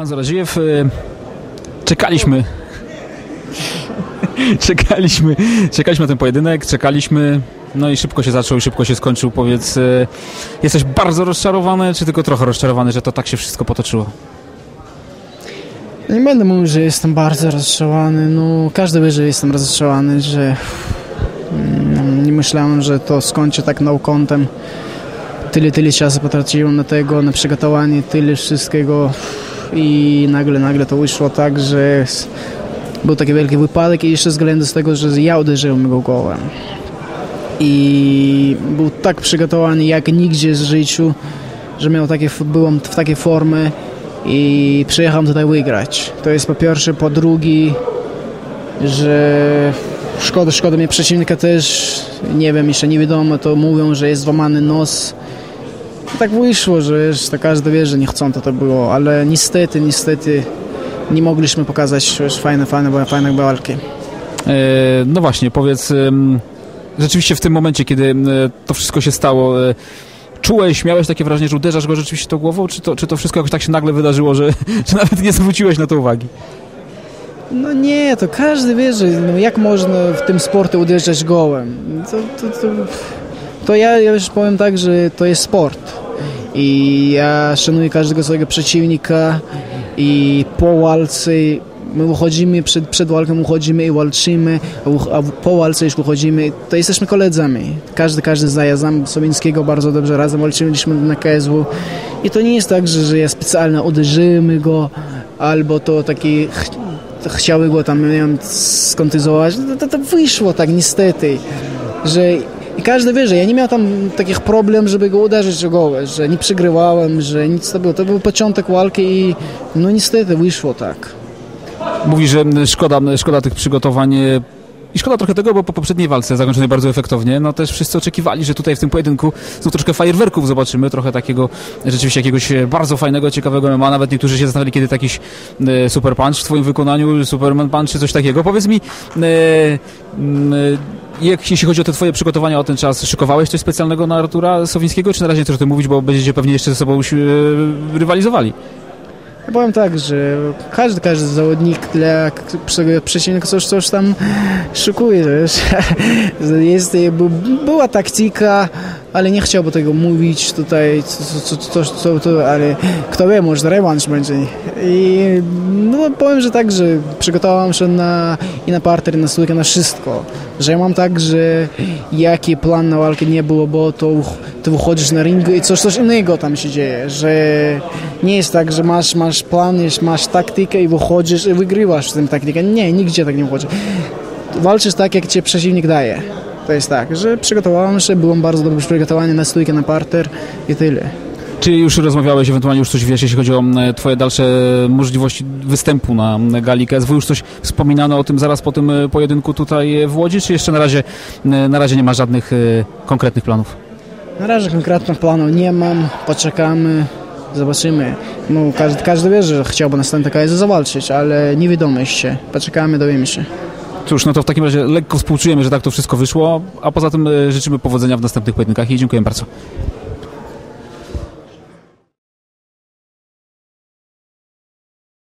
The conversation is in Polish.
Hanzo Radziejew, e, czekaliśmy. czekaliśmy, czekaliśmy na ten pojedynek, czekaliśmy, no i szybko się zaczął i szybko się skończył. Powiedz, e, jesteś bardzo rozczarowany, czy tylko trochę rozczarowany, że to tak się wszystko potoczyło? Nie będę mówił, że jestem bardzo rozczarowany. No, każdy wie, że jestem rozczarowany, że mm, nie myślałem, że to skończy tak naukątem. Tyle, tyle czasu potraciłem na tego, na przygotowanie, tyle wszystkiego i nagle, nagle to wyszło tak, że był taki wielki wypadek i jeszcze względu z tego, że ja uderzyłem go głowę. I był tak przygotowany jak nigdzie w życiu, że miał takie, byłem w takiej formie i przyjechałem tutaj wygrać. To jest po pierwsze, po drugie, że szkoda, szkoda mnie przeciwnika też, nie wiem, jeszcze nie wiadomo, to mówią, że jest złamany nos. Tak wyszło, że wiesz, to każdy wie, że nie chcą to to było, ale niestety, niestety nie mogliśmy pokazać już fajne, fajne, fajne walki. E, no właśnie, powiedz, rzeczywiście w tym momencie, kiedy to wszystko się stało, e, czułeś, miałeś takie wrażenie, że uderzasz go rzeczywiście tą głową, czy to, czy to wszystko jakoś tak się nagle wydarzyło, że, że nawet nie zwróciłeś na to uwagi? No nie, to każdy wie, że no jak można w tym sporcie uderzać gołem. To, to, to, to ja, ja już powiem tak, że to jest sport. I ja szanuję każdego swojego przeciwnika i po walce my wychodzimy, przed, przed walką uchodzimy i walczymy, a po walce już uchodzimy, to jesteśmy koledzy. Każdy, każdy zna, ja znam Sowińskiego bardzo dobrze, razem walczyliśmy na KSW i to nie jest tak, że, że ja specjalnie uderzymy go, albo to taki ch chciały go tam, nie wiem, skontyzować. To, to, to wyszło tak niestety, że i każdy wie, że ja nie miałem tam takich problem, żeby go uderzyć o głowę, że nie przegrywałem, że nic to było. To był początek walki i no niestety wyszło tak. Mówi, że szkoda, szkoda tych przygotowań i szkoda trochę tego, bo po poprzedniej walce zakończonej bardzo efektownie, no też wszyscy oczekiwali, że tutaj w tym pojedynku znów troszkę fajerwerków zobaczymy, trochę takiego rzeczywiście jakiegoś bardzo fajnego, ciekawego MMA. Nawet niektórzy się zastanawiali, kiedy takiś e, super punch w twoim wykonaniu, superman punch czy coś takiego. Powiedz mi, e, jak, jeśli chodzi o te twoje przygotowania o ten czas, szykowałeś coś specjalnego na Artura Sowińskiego, czy na razie nie chcesz o tym mówić, bo będziecie pewnie jeszcze ze sobą e, rywalizowali? Powiem tak, że każdy, każdy zawodnik dla przeciwnika coś, coś tam szukuje, wiesz. Jest, była taktyka, ale nie chciałbym tego mówić tutaj, co, co, co, co, ale kto wie, może rewanż będzie. I no, powiem, że tak, że przygotowałem się na, i na parter, i na stójkę, na wszystko. Że ja mam tak, że jaki plan na walkę nie było, bo to, to wychodzisz na ringu i coś, coś innego tam się dzieje, że nie jest tak, że masz, masz plan, masz taktykę i wychodzisz i wygrywasz w tym taktykę. Nie, nigdzie tak nie wychodzi. Walczysz tak, jak cię przeciwnik daje. To jest tak, że przygotowałem się, byłem bardzo dobrze przygotowany na stójkę, na parter i tyle. Czy już rozmawiałeś, ewentualnie już coś wiesz, jeśli chodzi o Twoje dalsze możliwości występu na gali KSW? Już coś wspominano o tym zaraz po tym e, pojedynku tutaj w Łodzi, czy jeszcze na razie, e, na razie nie ma żadnych e, konkretnych planów? Na razie konkretnych planów nie mam, poczekamy, zobaczymy. No, każdy, każdy wie, że chciałby następny KSW zawalczyć, ale nie wiadomo jeszcze. Poczekamy, dowiemy się. Cóż, no to w takim razie lekko współczujemy, że tak to wszystko wyszło, a poza tym życzymy powodzenia w następnych pojedynkach i dziękuję bardzo.